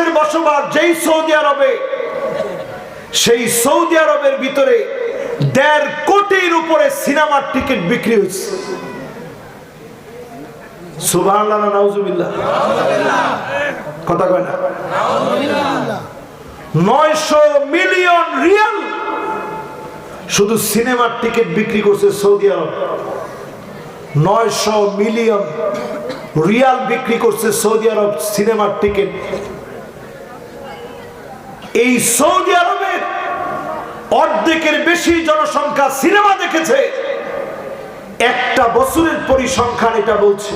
মানুষের বসবাস যেই সৌদি আরবে, সেই সৌদি আরবের ভিতরে দেড় কোটির উপরে সিনেমার টিকিট বিক্রি না নয়শো মিলিয়ন শুধু সিনেমার টিকিট বিক্রি করছে সৌদি আরব। নয়শো মিলিয়ন রিয়াল বিক্রি করছে সৌদি আরব সিনেমার টিকিট। এই সৌদি আরবের অর্ধেকের বেশি জনসংখ্যা সিনেমা দেখেছে। একটা বছরের পরিসংখ্যান এটা বলছে।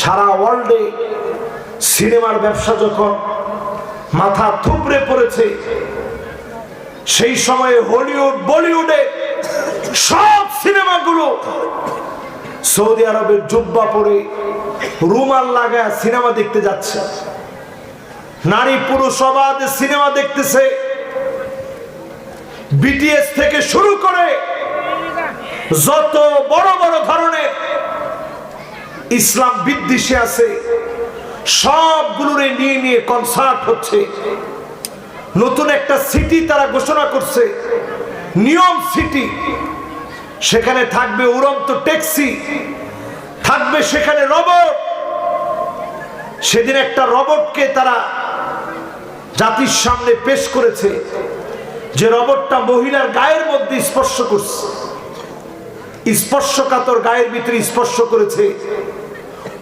সারা ওয়ার্ল্ডে সিনেমার ব্যবসা যখন মাথা থুবড়ে পড়েছে, সেই সময়ে হলিউড, বলিউডে সব সিনেমাগুলো সৌদি আরবের জুব্বা পরে রুমাল লাগায় সিনেমা দেখতে যাচ্ছে। নারী পুরুষ অবাধ সিনেমা দেখতেছে। বিটিএস থেকে শুরু করে যত বড় বড় ধরনের ইসলাম বিদ্বেষে আছে, সবগুলোরে নিয়ে নিয়ে কনসার্ট হচ্ছে। নতুন একটা সিটি তারা ঘোষণা করছে, নিয়ম সিটি সেখানে থাকবে উড়ন্ত ট্যাক্সি থাকবে সেখানে রবট সেদিন একটা রবটকে তারা জাতির সামনে পেশ করেছে, যে রবটটা মহিলার গায়ের মধ্যে স্পর্শ করছে। স্পর্শকাতর গায়ের ভিতরে স্পর্শ করেছে।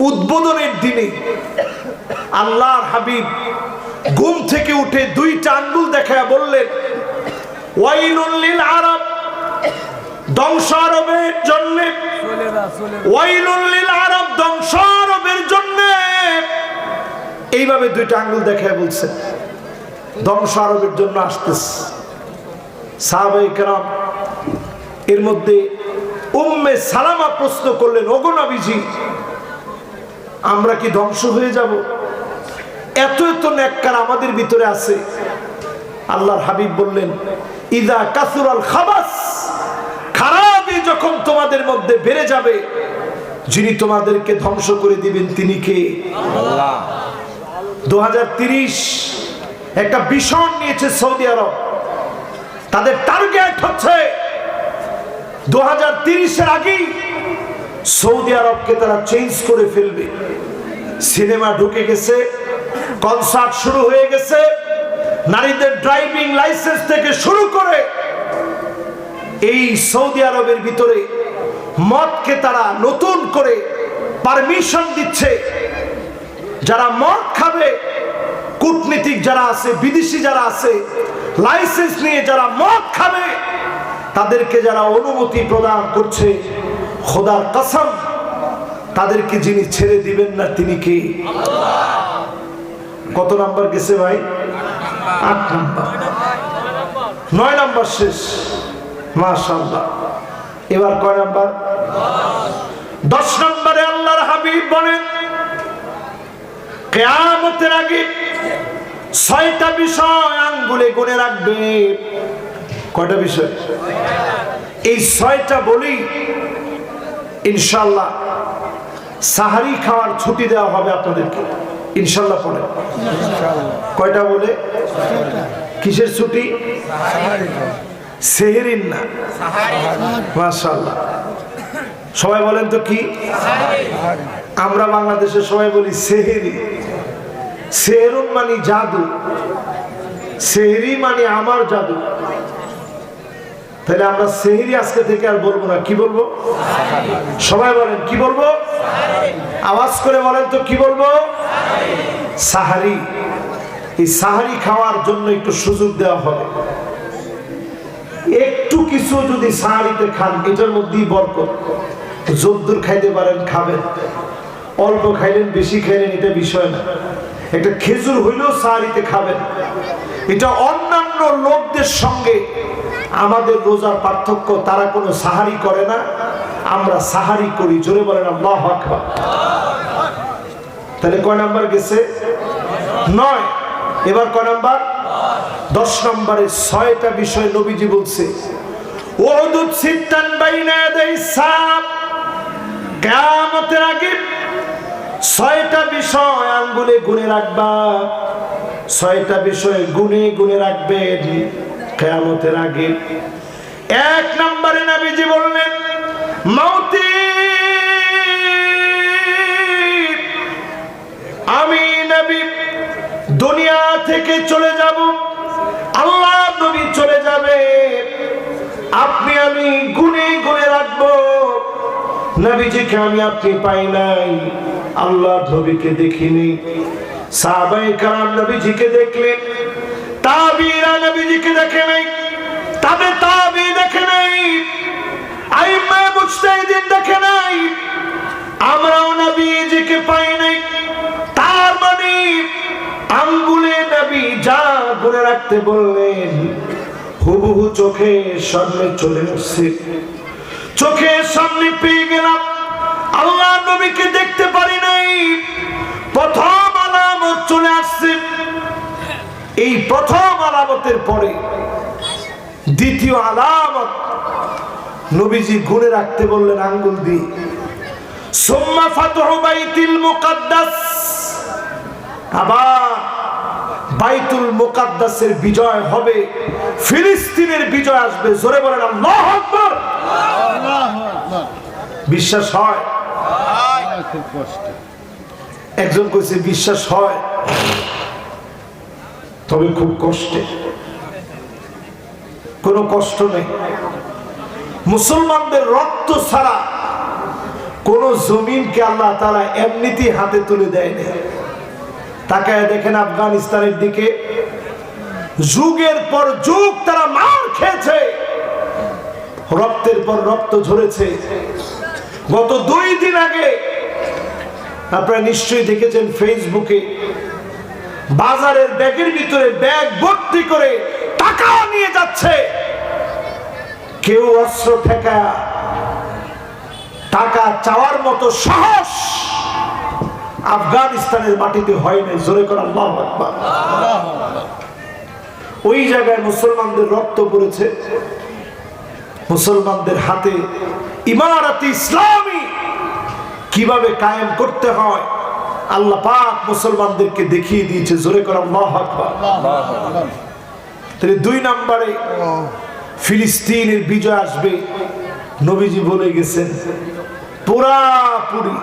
উদ্বোধনের দিনে আল্লাহর হাবিব ঘুম থেকে উঠে দুইটা আঙ্গুল দেখা বললেন ওয়াইলুল্লিল আরব, ধ্বংস আরবের জন্য। ওয়াইলুল্লিল আরব, ধ্বংস আরবের জন্য। এইভাবে দুইটা আঙ্গুল দেখা বলছেন ধ্বংস আরবের জন্য আসতেছে। সাহাবাই কেরাম এর মধ্যে উম্মে সালামা প্রশ্ন করলেন ওগোনাবিজি আমরা কি ধ্বংস হয়ে যাব? এত এত নেককার আমাদের ভিতরে আছে। আল্লাহর হাবিব বললেন ইদা কাসুরাল খাবাস খারাপই যখন তোমাদের মধ্যে বেড়ে যাবে যিনি তোমাদেরকে ধ্বংস করে দিবেন তিনি কে? দু একটা ভীষণ নিয়েছে সৌদি আরব। তাদের টার্গেট হচ্ছে দু হাজার তিরিশের আগেই সৌদি আরবকে তারা চেঞ্জ করে ফেলবে। সিনেমা ঢুকে গেছে, কনসার্ট শুরু হয়ে গেছে, নারীদের ড্রাইভিং লাইসেন্স থেকে শুরু করে এই সৌদি আরবের ভিতরে মদকে তারা নতুন করে পারমিশন দিচ্ছে। যারা মদ খাবে কূটনীতিক যারা আছে, বিদেশি যারা আছে লাইসেন্স নিয়ে যারা মদ খাবে, তাদেরকে যারা অনুমতি প্রদান করছে, খোদার কসম, তাদেরকে যিনি ছেড়ে দিবেন না, তিনি কে? কত নাম্বার গেছে ভাই? আট নাম্বার। নয় নাম্বার শেষ। মাশাল্লাহ এবার কয় নাম্বার? দশ নম্বরে আল্লাহর হাবিব বলেন, কেয়ামতের আগে ছয়টা বিষয় আঙ্গুলে গুনে রাখবে। কয়টা বিষয়? এই ছয়টা বলি ইনশাল্লাহ সাহারি খাওয়ার ছুটি দেওয়া হবে আপনাদেরকে। ইনশাল্লাহ পরে। কয়টা বলে? কিসের ছুটি? সেহেরিন না। মাশাল্লাহ সবাই বলেন তো কি? আমরা বাংলাদেশে সবাই বলি সেহেরি সেহেরুন মানে জাদু, সেহেরি মানে আমার জাদু। তাহলে আমরা সেহেরি আজকে থেকে আর বলব না, কি বলব? সবাই বলেন, কি বলব? আওয়াজ করে বলেন তো, কি বলব? সাহারি। এই সাহারি খাওয়ার জন্য একটু সুযোগ দেওয়া হবে। একটু কিছু যদি সাহারিতে খান, এটার মধ্যেই বরকত। যদ্দুর খাইতে পারেন, খাবেন। অল্প খাইলেন, বেশি খাইলেন, এটা বিষয় না। একটা খেজুর হইলেও সাহারিতে খাবেন। এটা অন্যান্য লোকদের সঙ্গে আমাদের রোজার পার্থক্য, তারা কোনো সাহারি করে না। আমরা সাহারি করি, জোরে বলেন আল্লাহ আকবার। তাহলে কয় নাম্বার গেছে? নয়। এবার কয় নাম্বার? দশ নম্বরে ছয়টা বিষয় নবীজি বলছে ওদুদ সিদ্ধান বাইনা দেয় সাপ কেয়ামতের আগে ছয়টা বিষয় আঙ্গুলে গুনে রাখবা। ছয়টা বিষয় গুনে গুনে রাখবেন কেয়ামতের আগে। এক নম্বরে নবীজি বললেন, মাউতি, আমি নবী দুনিয়া থেকে চলে যাব, আল্লাহ নবী চলে যাবে। আপনি আমি গুনে রাখব নবীজিকে আমি আপনি পাই নাই? আল্লাহ নবীকে দেখিনি। সাহাবাই কালাম নবীজিকে দেখলেন। তাবিরা নবীজিকে দেখে নাই। তবে তাবি দেখে নাই। আইমা মুজতাহিদিন দেখে নাই। আমরাও নবীজিকে পাই নাই। তার মানে আঙ্গুলে নবী যা করে রাখতে বললেন, হুবহু চোখে সামনে চলে আসছে। চোখের সামনে পেয়ে গেলাম। আল্লাহ নবীকে দেখতে পারি নাই। প্রথম আলামত চলে আসছে। এই প্রথম আলামতের পরে দ্বিতীয় আলামত নবীজি গুনে রাখতে বললেন আঙ্গুল দিয়ে, সোম্মা ফাতহ বাইতুল মুকাদ্দাস। আবার বাইতুল মুকাদ্দাসের বিজয় হবে, ফিলিস্তিনের বিজয় আসবে। জোরে বলেন, আল্লাহু বিশ্বাস হয়। খুব কষ্ট একজন কইছে, বিশ্বাস হয়। তবে খুব কষ্টে। কোনো কষ্ট নেই। মুসলমানদের রক্ত ছাড়া কোন জমিনকে আল্লাহ তারা এমনিতেই হাতে তুলে দেয়নি। তাকায় দেখেন আফগানিস্তানের দিকে। যুগের পর যুগ তারা মার খেয়েছে। রক্তের পর রক্ত ঝরেছে। গত দুই দিন আগে আপনারা নিশ্চয়ই দেখেছেন ফেসবুকে বাজারের ব্যাগের ভিতরে ব্যাগ ভর্তি করে টাকা নিয়ে যাচ্ছে। কেউ অস্ত্র ঠেকা টাকা চাওয়ার মতো সাহস আফগানিস্তানের মাটিতে হয় নাই। জোরে করে আল্লাহু ওই জায়গায় মুসলমানদের রক্ত পড়েছে। মুসলমানদের হাতে ইমারত ইসলামী কীভাবে কায়েম করতে হয়? আল্লাহ পাক মুসলমানদেরকে দেখিয়ে দিয়েছে, জোরে করে দুই নম্বরে ফিলিস্তিনের বিজয় আসবে। নবীজি বলে গেছেন, পুরাপুরি।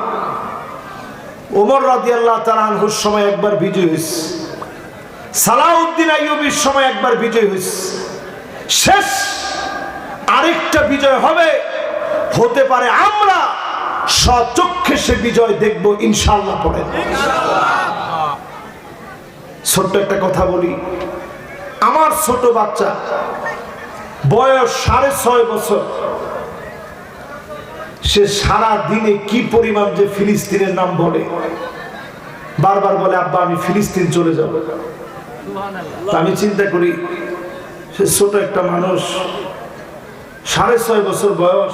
ওমর রাজি আল্লাহ তালানহুর সময় একবার বিজয় হয়েছে। সালাউদ্দিন আইয়ুবির সময় একবার বিজয় হয়েছে। শেষ আরেকটা বিজয় হবে। হতে পারে আমরা সচক্ষে সে বিজয় দেখব ইনশাল্লাহ পরে। ছোট্ট একটা কথা বলি। আমার ছোট বাচ্চা, বয়স সাড়ে ছয় বছর। সে সারা দিনে কি পরিমাণ যে ফিলিস্তিনের নাম বলে? বারবার বলে, আব্বা, আমি ফিলিস্তিন চলে যাব। আমি চিন্তা করি, সে ছোট একটা মানুষ সাড়ে ছয় বছর বয়স।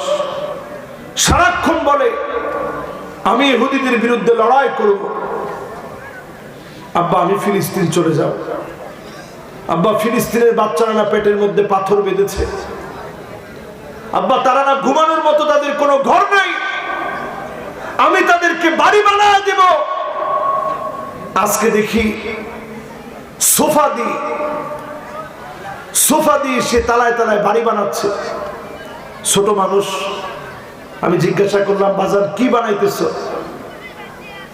সারাক্ষণ বলে, আমি ইহুদিদের বিরুদ্ধে লড়াই করব। আব্বা, আমি ফিলিস্তিন চলে যাব। আব্বা, ফিলিস্তিনের বাচ্চারা না পেটের মধ্যে পাথর বেঁধেছে? আব্বা, তারা না ঘুমানোর মতো তাদের কোনো ঘর নাই? আমি তাদেরকে বাড়ি বানায় দেব। আজকে দেখি সোফা দিয়ে সোফা দিয়ে সে তালায় তালায় বাড়ি বানাচ্ছে। ছোট মানুষ। আমি জিজ্ঞাসা করলাম, বাজার কি বানাইতেছ?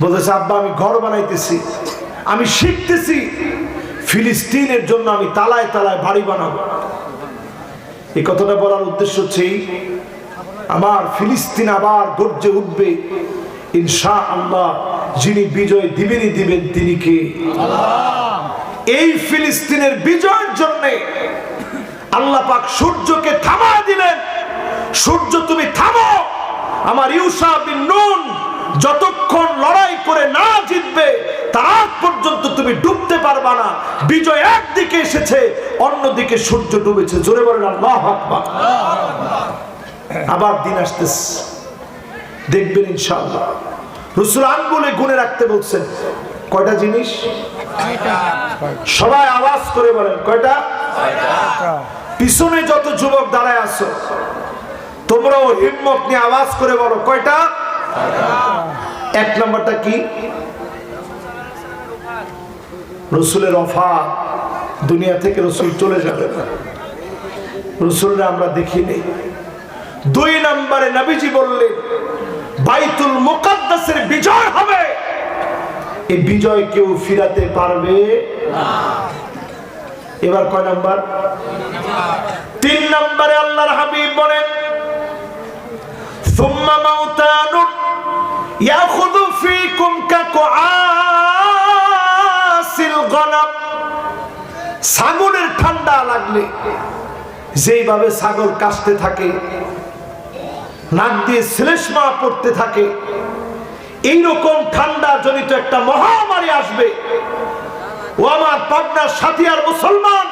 বলতেছে, আব্বা, আমি ঘর বানাইতেছি। আমি শিখতেছি। ফিলিস্তিনের জন্য আমি তালায় তালায় বাড়ি বানাবো। এই কথাটা বলার উদ্দেশ্য হচ্ছে আমার ফিলিস্তিন আবার গর্জে উঠবে ইনশা আল্লাহ যিনি বিজয় দিবেনই দিবেন তিনি কে? এই ফিলিস্তিনের বিজয়ের জন্যে আল্লাহ পাক সূর্যকে থামা দিলেন। সূর্য তুমি থামো। আমার ইউসা বিন নুন যতক্ষণ লড়াই করে না জিতবে তার আগ পর্যন্ত তুমি ডুবতে পারবা না। বিজয় একদিকে এসেছে অন্যদিকে সূর্য ডুবেছে। জোরে বলেন আল্লাহ আকবার। আবার দিন আসতেছে। দেখবেন ইনশাআল্লাহ। রসুল আঙ্গুলে গুনে রাখতে বলছেন কয়টা জিনিস? সবাই আওয়াজ করে বলেন কয়টা? পিছনে যত যুবক দাঁড়ায় আছো তোমরাও হিম্মত নিয়ে আওয়াজ করে বলো, কয়টা? এক নম্বরটা কি? রসুলের অফা দুনিয়া থেকে রসুল চলে যাবে না। রসুলরা আমরা দেখিনি। দুই নম্বরে নবীজি বললেন, বাইতুল মুকাদ্দাসের বিজয় হবে। এই বিজয় কেউ ফিরাতে পারবে? এবার কয় নাম্বার? তিন নম্বরে আল্লাহর হাবিব বলেন ثم موتان يأخذ فيكم كقعاس الغنم ছাগলের ঠান্ডা লাগলে যেইভাবে ছাগল কাশতে থাকে নাক দিয়ে শ্লেষ্মা পড়তে থাকে এইরকম ঠান্ডা জনিত একটা মহামারী আসবে ও আমার পাবনার সাথিয়ার মুসলমান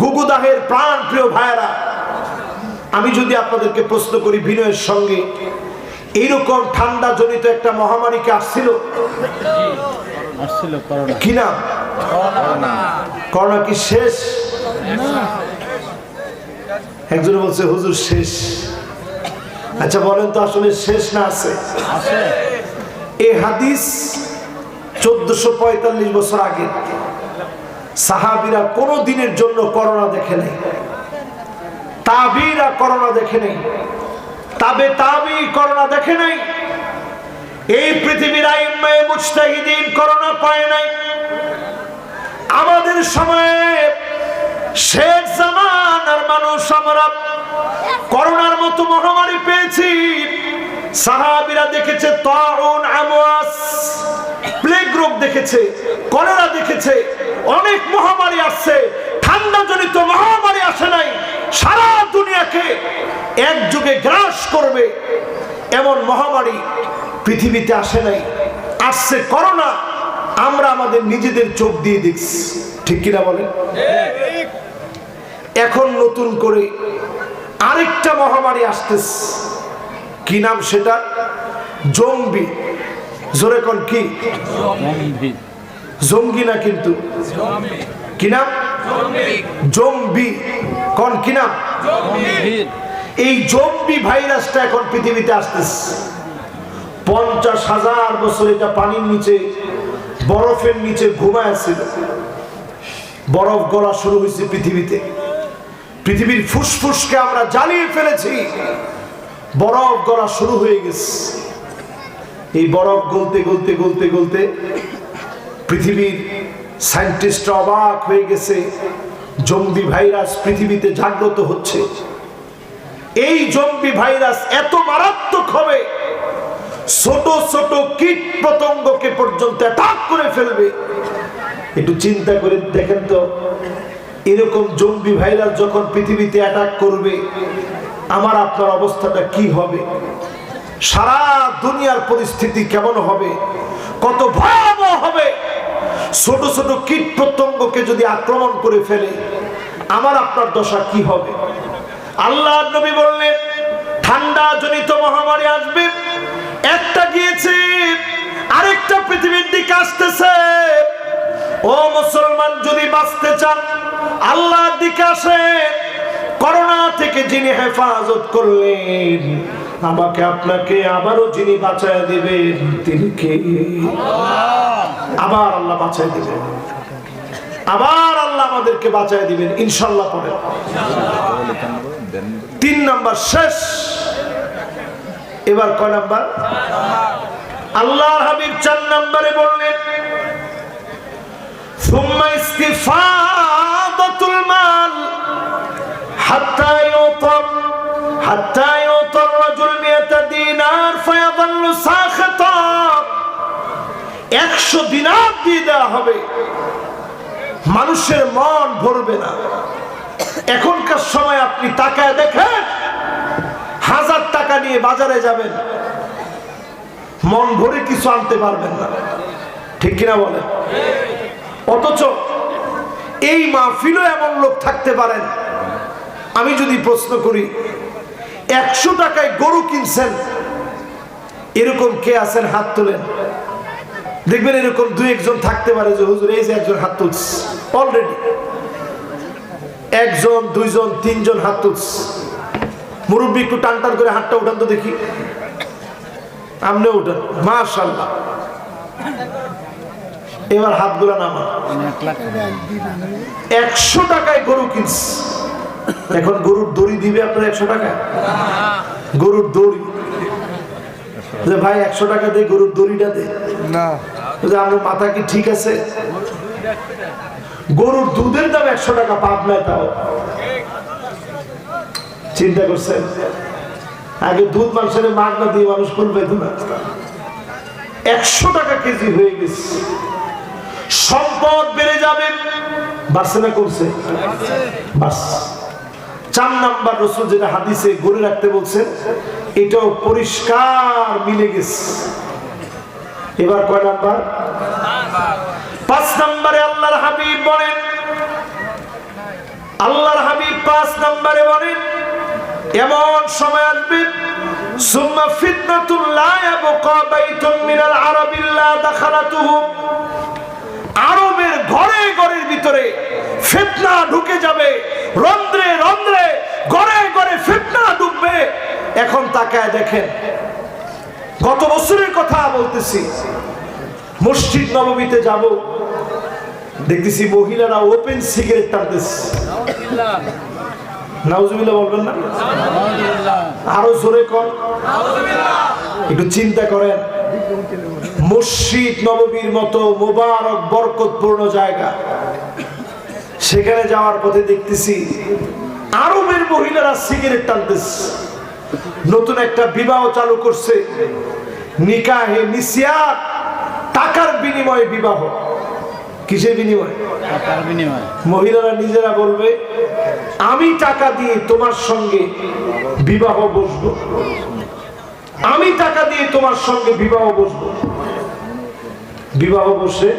গুগুদাহের প্রাণ প্রিয় ভাইয়েরা আমি যদি আপনাদেরকে প্রশ্ন করি বিনয়ের সঙ্গে এইরকম ঠান্ডা জনিত একটা মহামারীকে আসছিল? আসছিল করোনা। কি না করোনা। কি শেষ? একজন বলছে হুজুর শেষ। আচ্ছা বলেন তো আসলে শেষ না আছে? আছে। এই হাদিস চোদ্দশো পঁয়তাল্লিশ বছর আগে সাহাবিরা কোনো দিনের জন্য করোনা দেখে নেই। তাবিরা করোনা দেখে নেই। তাবে তাবি করোনা দেখে নাই। এই পৃথিবীর আইম্মায় মুস্তাহিদিন করোনা পায় নাই। আমাদের সময়ে শেখ জামানার মানুষ আমরা করোনার মতো মহামারী পেয়েছি। সাহাবিরা দেখেছে তাউন, আমওয়াস, প্লেগ রোগ দেখেছে, কলেরা দেখেছে, অনেক মহামারী আসছে। ঠান্ডা জনিত মহামারী আসে নাই সারা দুনিয়াকে এক যুগে গ্রাস করবে এমন মহামারী পৃথিবীতে আসে নাই। আসছে করোনা আমরা আমাদের নিজেদের চোখ দিয়ে দেখছি। ঠিক কিনা বলেন? এখন নতুন করে আরেকটা মহামারী আসতেছে। কি নাম সেটা? জঙ্গি জোরে কোন কি? জঙ্গি না কিন্তু? কি নাম? জম্বি, কোন কি নাম? এই জম্বি ভাইরাসটা এখন পৃথিবীতে আসতেছে। পঞ্চাশ হাজার বছর এটা পানির নিচে, বরফের নিচে ঘুমায় বরফ গলা শুরু হয়েছে পৃথিবীতে। পৃথিবীর ফুসফুসকে আমরা জ্বালিয়ে ফেলেছি। বরফ গলা শুরু হয়ে গেছে। এই বরফ গলতে গলতে গলতে গলতে পৃথিবীর সায়েন্টিস্টরা অবাক হয়ে গেছে, জম্বি ভাইরাস পৃথিবীতে জাগ্রত হচ্ছে। এই জম্বি ভাইরাস এত মারাত্মক হবে, ছোট ছোট কীট পতঙ্গকে পর্যন্ত অ্যাটাক করে ফেলবে। একটু চিন্তা করে দেখেন তো, এরকম জম্বি ভাইরাস যখন পৃথিবীতে অ্যাটাক করবে, আমার আপনার অবস্থাটা কি হবে? সারা দুনিয়ার পরিস্থিতি কেমন হবে? কত ভয়াবহ হবে? ছোট ছোট কীট পতঙ্গকে যদি আক্রমণ করে ফেলে, আমার আপনার দশা কি হবে? আল্লাহ নবী বললেন ঠান্ডা জনিত মহামারী আসবে, একটা গিয়েছে, আরেকটা পৃথিবীর দিকে আসতেছে। ও মুসলমান, যদি বাঁচতে চান, আল্লাহর দিকে আসে করোনা থেকে যিনি হেফাজত করলেন আমাকে আপনাকে আবারও যিনি বাঁচায় দেবেন, তিনি কে? আবার আল্লাহ বাঁচায় দেবেন। আবার আল্লাহ আমাদেরকে বাঁচায় দিবেন ইনশাল্লাহ পরে। তিন নাম্বার শেষ। এবার কয় নাম্বার? আল্লাহ হাবিব চার নাম্বারে বললেন, সুম্মা ইস্তিফাদাতুল মাল হাত্তা ইউতাব একশো দিনার দিয়ে দেওয়া হবে। মানুষের মন ভরবে না। এখনকার সময় আপনি তাকায় দেখেন, হাজার টাকা নিয়ে বাজারে যাবেন, মন ভরে কিছু আনতে পারবেন না। ঠিক কিনা বলেন? অথচ এই মাহফিলও এমন লোক থাকতে পারেন। আমি যদি প্রশ্ন করি, একশো টাকায় গরু কিনছেন, এরকম কে আছেন হাত তোলেন? দেখবেন এরকম দুই একজন থাকতে পারে যে, হুজুর, এই যে একজন হাত তুলছে। অলরেডি একজন, দুইজন, তিনজন হাত তুলছে। মুরব্বী একটু টান টান করে হাতটা উঠান তো দেখি। আমনে উঠান। মাশাল্লাহ এবার হাতগুলো এক একশো টাকায় গরু কিনস এখন গরুর দড়ি দিবে আপনার একশো টাকা? গরুর দড়ি। যে ভাই, একশো টাকা দিয়ে গরুর দড়িটা দে। না। আমার মাথা কি ঠিক আছে? গরুর দুধের দাম একশো টাকা, পাপ নাই তাও। চিন্তা করছেন? আগে দুধ মানুষের মাগনা দিয়ে মানুষ না। একশো টাকা কেজি হয়ে গেছে। সম্পদ বেড়ে যাবে বাড়ছে না করছে। বাস। চার নাম্বার রসুল যেটা হাদিসে গড়ে রাখতে বলছেন, এটাও পরিষ্কার মিলে গেছে। এবার কয় নাম্বার? পাঁচ নাম্বারে আল্লাহর হাবিব বলেন। আল্লাহর হাবিব পাঁচ নাম্বারে বলেন, এমন সময় আসবে, সুম্মা ফিতনাতুল লা ইয়াবকা বাইতুন মিনাল আরাবিল্লা দাখালাতুহু আরবের ঘরে ঘরের ভিতরে ফিতনা ঢুকে যাবে, রন্ধ্রে রন্ধ্রে ঘরে ঘরে ফিতনা ঢুকবে এখন তাকায় দেখেন গত বছরের কথা বলতেছি। মসজিদ নবমীতে যাব। দেখতেছি মহিলারা ওপেন সিগারেট টানতেছে। আরও একটু চিন্তা করেন। মসজিদ নববীর মতো মোবারক জায়গা। সেখানে যাওয়ার পথে দেখতেছি আরবের মহিলারা সিগারেট টানতেছে। নতুন একটা বিবাহ চালু করছে। নিকাহে নিসিয়াত টাকার বিনিময়ে বিবাহ। কিসের বিনিময়ে? টাকার বিনিময়। মহিলারা নিজেরা বলবে আমি টাকা দিয়ে তোমার সঙ্গে বিবাহ বসবো। আমি টাকা দিয়ে তোমার সঙ্গে বিবাহ বসবো। বিবাহ বসে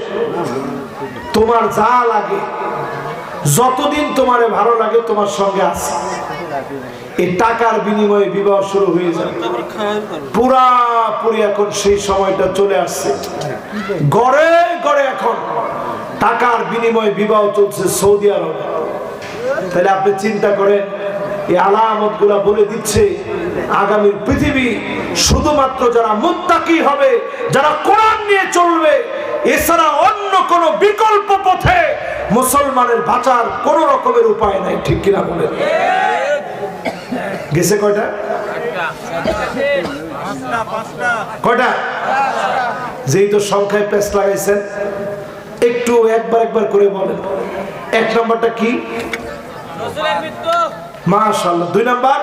তোমার যা লাগে যতদিন তোমারে ভালো লাগে তোমার সঙ্গে আছে। এই টাকার বিনিময়ে বিবাহ শুরু হয়ে যাবে। পুরাপুরি এখন সেই সময়টা চলে আসছে। গড়ে গড়ে এখন টাকার বিনিময়ে বিবাহ চলছে সৌদি আরবে। তাহলে আপনি চিন্তা করেন, এই আলামতগুলা বলে দিচ্ছে আগামীর পৃথিবী শুধুমাত্র যারা মুত্তাকি হবে, যারা কোরআন নিয়ে চলবে, এছাড়া অন্য কোন বিকল্প পথে মুসলমানের বাঁচার কোন রকমের উপায় নাই, ঠিক কিনা বলেন? গেছে কয়টা? কয়টা? যেই তো সংখ্যায় পেস লাগাইছেন একটু একবার একবার করে বলেন। এক নম্বরটা কি? মাশাল্লাহ দুই নাম্বার?